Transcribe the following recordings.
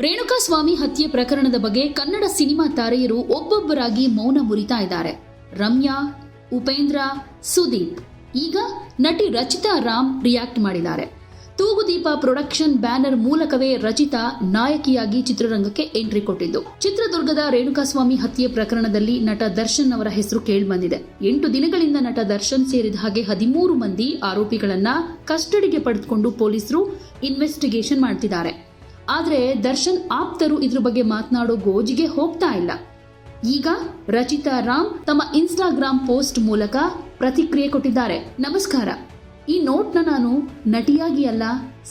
ರೇಣುಕಾಸ್ವಾಮಿ ಹತ್ಯೆ ಪ್ರಕರಣದ ಬಗ್ಗೆ ಕನ್ನಡ ಸಿನಿಮಾ ತಾರೆಯರು ಒಬ್ಬೊಬ್ಬರಾಗಿ ಮೌನ ಮುರಿತಾ ಇದ್ದಾರೆ. ರಮ್ಯಾ, ಉಪೇಂದ್ರ, ಸುದೀಪ್. ಈಗ ನಟಿ ರಚಿತಾ ರಾಮ್ ರಿಯಾಕ್ಟ್ ಮಾಡಿದ್ದಾರೆ. ತೂಗುದೀಪ ಪ್ರೊಡಕ್ಷನ್ ಬ್ಯಾನರ್ ಮೂಲಕವೇ ರಚಿತಾ ನಾಯಕಿಯಾಗಿ ಚಿತ್ರರಂಗಕ್ಕೆ ಎಂಟ್ರಿ ಕೊಟ್ಟಿದ್ದು. ಚಿತ್ರದುರ್ಗದ ರೇಣುಕಾಸ್ವಾಮಿ ಹತ್ಯೆ ಪ್ರಕರಣದಲ್ಲಿ ನಟ ದರ್ಶನ್ ಅವರ ಹೆಸರು ಕೇಳಿಬಂದಿದೆ. ಎಂಟು ದಿನಗಳಿಂದ ನಟ ದರ್ಶನ್ ಸೇರಿದ ಹಾಗೆ ಹದಿಮೂರು ಮಂದಿ ಆರೋಪಿಗಳನ್ನ ಕಸ್ಟಡಿಗೆ ಪಡೆದುಕೊಂಡು ಪೊಲೀಸರು ಇನ್ವೆಸ್ಟಿಗೇಷನ್ ಮಾಡ್ತಿದ್ದಾರೆ. ಆದರೆ ದರ್ಶನ್ ಆಪ್ತರು ಇದ್ರ ಬಗ್ಗೆ ಮಾತನಾಡೋ ಗೋಜಿಗೆ ಹೋಗ್ತಾ ಇಲ್ಲ. ಈಗ ರಚಿತಾ ರಾಮ್ ತಮ್ಮ ಇನ್ಸ್ಟಾಗ್ರಾಮ್ ಪೋಸ್ಟ್ ಮೂಲಕ ಪ್ರತಿಕ್ರಿಯೆ ಕೊಟ್ಟಿದ್ದಾರೆ. ನಮಸ್ಕಾರ. ಈ ನೋಟ್ನ ನಾನು ನಟಿಯಾಗಿ ಅಲ್ಲ,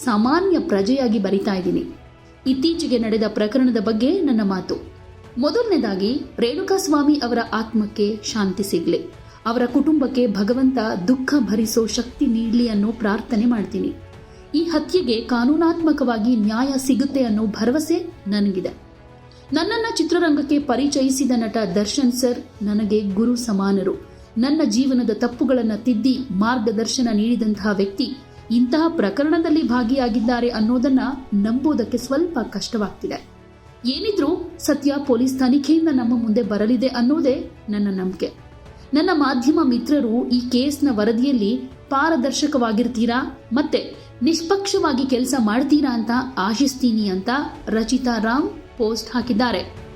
ಸಾಮಾನ್ಯ ಪ್ರಜೆಯಾಗಿ ಬರಿತಾ ಇದ್ದೀನಿ. ಇತ್ತೀಚೆಗೆ ನಡೆದ ಪ್ರಕರಣದ ಬಗ್ಗೆ ನನ್ನ ಮಾತು. ಮೊದಲನೇದಾಗಿ ರೇಣುಕಾಸ್ವಾಮಿ ಅವರ ಆತ್ಮಕ್ಕೆ ಶಾಂತಿ ಸಿಗಲಿ. ಅವರ ಕುಟುಂಬಕ್ಕೆ ಭಗವಂತ ದುಃಖ ಭರಿಸೋ ಶಕ್ತಿ ನೀಡಲಿ ಅನ್ನೋ ಪ್ರಾರ್ಥನೆ ಮಾಡ್ತೀನಿ. ಈ ಹತ್ಯೆಗೆ ಕಾನೂನಾತ್ಮಕವಾಗಿ ನ್ಯಾಯ ಸಿಗುತ್ತೆ ಅನ್ನೋ ಭರವಸೆ ನನಗಿದೆ. ನನ್ನನ್ನ ಚಿತ್ರರಂಗಕ್ಕೆ ಪರಿಚಯಿಸಿದ ನಟ ದರ್ಶನ್ ಸರ್ ನನಗೆ ಗುರು ಸಮಾನರು. ನನ್ನ ಜೀವನದ ತಪ್ಪುಗಳನ್ನು ತಿದ್ದಿ ಮಾರ್ಗದರ್ಶನ ನೀಡಿದಂತಹ ವ್ಯಕ್ತಿ ಇಂತಹ ಪ್ರಕರಣದಲ್ಲಿ ಭಾಗಿಯಾಗಿದ್ದಾರೆ ಅನ್ನೋದನ್ನ ನಂಬೋದಕ್ಕೆ ಸ್ವಲ್ಪ ಕಷ್ಟವಾಗ್ತಿದೆ. ಏನಿದ್ರೂ ಸತ್ಯ ಪೊಲೀಸ್ ತನಿಖೆಯಿಂದ ನಮ್ಮ ಮುಂದೆ ಬರಲಿದೆ ಅನ್ನೋದೇ ನನ್ನ ನಂಬಿಕೆ. ನನ್ನ ಮಾಧ್ಯಮ ಮಿತ್ರರು ಈ ಕೇಸ್ನ ವರದಿಯಲ್ಲಿ ಪಾರದರ್ಶಕವಾಗಿರ್ತೀರಾ? ಮತ್ತೆ ನಿಷ್ಪಕ್ಷವಾಗಿ ಕೆಲಸ ಮಾಡ್ತೀರಾ ಅಂತ ಆಶಿಸ್ತೀನಿ ಅಂತ ರಚಿತಾ ರಾಮ್ ಪೋಸ್ಟ್ ಹಾಕಿದ್ದಾರೆ.